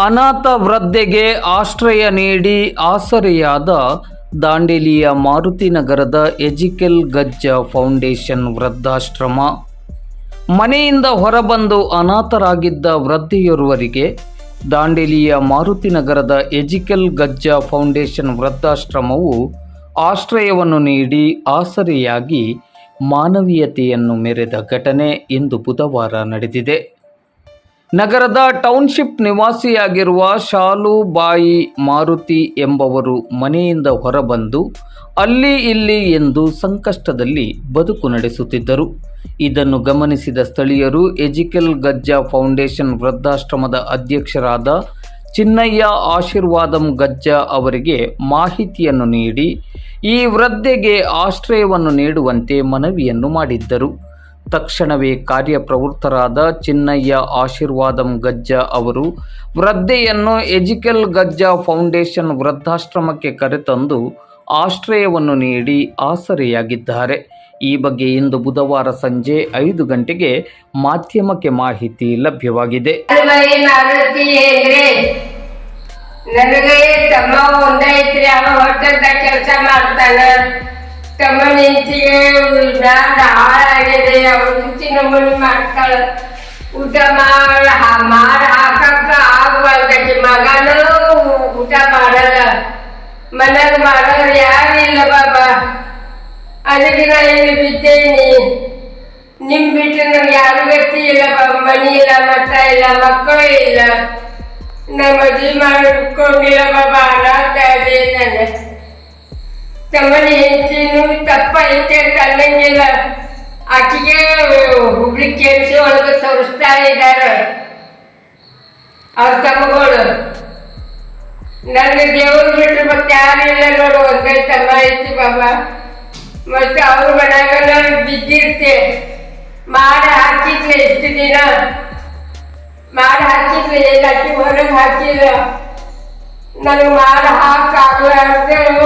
ಅನಾಥ ವೃದ್ಧೆಗೆ ಆಶ್ರಯ ನೀಡಿ ಆಸರೆಯಾದ ದಾಂಡೇಲಿಯ ಮಾರುತಿನಗರದ ಎಜಿಕೆಲ್ ಗಜ್ಜ ಫೌಂಡೇಶನ್ ವೃದ್ಧಾಶ್ರಮ. ಮನೆಯಿಂದ ಹೊರಬಂದು ಅನಾಥರಾಗಿದ್ದ ವೃದ್ಧೆಯೋರ್ವರಿಗೆ ದಾಂಡೇಲಿಯ ಮಾರುತಿನಗರದ ಎಜಿಕೆಲ್ ಗಜ್ಜ ಫೌಂಡೇಶನ್ ವೃದ್ಧಾಶ್ರಮವು ಆಶ್ರಯವನ್ನು ನೀಡಿ ಆಸರೆಯಾಗಿ ಮಾನವೀಯತೆಯನ್ನು ಮೆರೆದ ಘಟನೆ ಇಂದು ಬುಧವಾರ ನಡೆದಿದೆ. ನಗರದ ಟೌನ್ಶಿಪ್ ನಿವಾಸಿಯಾಗಿರುವ ಶಾಲುಬಾಯಿ ಮಾರುತಿ ಎಂಬವರು ಮನೆಯಿಂದ ಹೊರಬಂದು ಅಲ್ಲಿ ಇಲ್ಲಿ ಎಂದು ಸಂಕಷ್ಟದಲ್ಲಿ ಬದುಕು ನಡೆಸುತ್ತಿದ್ದರು. ಇದನ್ನು ಗಮನಿಸಿದ ಸ್ಥಳೀಯರು ಎಜಿಕಲ್ ಗಜ್ಜಾ ಫೌಂಡೇಶನ್ ವೃದ್ಧಾಶ್ರಮದ ಅಧ್ಯಕ್ಷರಾದ ಚಿನ್ನಯ್ಯ ಆಶೀರ್ವಾದಂ ಗಜ್ಜಾ ಅವರಿಗೆ ಮಾಹಿತಿಯನ್ನು ನೀಡಿ, ಈ ವೃದ್ಧೆಗೆ ಆಶ್ರಯವನ್ನು ನೀಡುವಂತೆ ಮನವಿಯನ್ನು ಮಾಡಿದ್ದರು. ತಕ್ಷಣವೇ ಕಾರ್ಯಪ್ರವೃತ್ತರಾದ ಚಿನ್ನಯ್ಯ ಆಶೀರ್ವಾದಂ ಗಜ್ಜ ಅವರು ವೃದ್ಧೆಯನ್ನು ಎಜಿಕಲ್ ಗಜ್ಜ ಫೌಂಡೇಶನ್ ವೃದ್ಧಾಶ್ರಮಕ್ಕೆ ಕರೆತಂದು ಆಶ್ರಯವನ್ನು ನೀಡಿ ಆಸರೆಯಾಗಿದ್ದಾರೆ. ಈ ಬಗ್ಗೆ ಇಂದು ಬುಧವಾರ ಸಂಜೆ ಐದು ಗಂಟೆಗೆ ಮಾಧ್ಯಮಕ್ಕೆ ಮಾಹಿತಿ ಲಭ್ಯವಾಗಿದೆ. ತಮ್ಮ ನಿಂತಿಗೆ ಬ್ಯಾಂಡ್ ಹಾಳಾಗಿದೆ ಅವ್ರ ನಿಂತಿ ನಮ್ಮನಿ ಮಾಡ್ತಾಳ ಊಟ ಮಾಡ ಮಾಡಿ ಹಾಕಕ್ಕ ಆಗುವಲ್ದಕ್ಕೆ ಮಗನೂ ಊಟ ಮಾಡಲ್ಲ ಮನ್ಯಾಗ ಮಾಡೋರು ಯಾರು ಇಲ್ಲ ಬಾಬಾ ಅದಕ್ಕೆ ನಾ ಇಲ್ಲಿ ಬಿದ್ದೇನಿ ನಿಮ್ ಬಿಟ್ಟು ನಮ್ಗೆ ಯಾರು ಗತಿ ಇಲ್ಲ ಬಾಬಾ ಮನಿ ಇಲ್ಲ ಮಠ ಇಲ್ಲ ಮಕ್ಕಳು ಇಲ್ಲ ನಾ ಮದ್ವೆ ಮಾಡಿಕೊಂಡಿಲ್ಲ ಬಾಬಾ ಅನಾಥ ಅದೇ ನಾನು ತಮ್ಮನಿ ಹೆಂಡತಿನೂ ತಪ್ಪ ಐತೆ ಅಂತ ಅನ್ನಂಗಿಲ್ಲ ಆಕೆಗೆ ಹುಬ್ಳಿ ಕೇಳಿಸಿ ಒಳಗೆ ತೋರಿಸ್ತಾ ಇದ್ದಾರೆ. ಅವ್ರ ತಮ್ಮಗಳು. ನನ್ನ ದೇವ್ರ ಬಿಟ್ಟು ಮತ್ತೆ ಯಾರು ಇಲ್ಲ ನೋಡು, ಒಂದೇ ತಮ್ಮ ಐತಿ ಬಾಬಾ ಮತ್ತೆ ಅವ್ರ ಮನ್ಯಾಗ ಬಿದ್ದಿರ್ತೆ. ಮಾಡಿ ಹಾಕಿದ್ಲೆ ಎಷ್ಟು ದಿನ? ಮಾಡಿ ಹಾಕಿದ್ಲೆ ಎಲ್ಲ ಅಕ್ಕಿ ಹೊರಗೆ ಹಾಕಿಲ್ಲ. ನನಗೆ ಮಾಡಿ ಹಾಕಾಗ್ಲಾರ್ದೆ ಬಂದು ಬಿದ್ದೇನೆ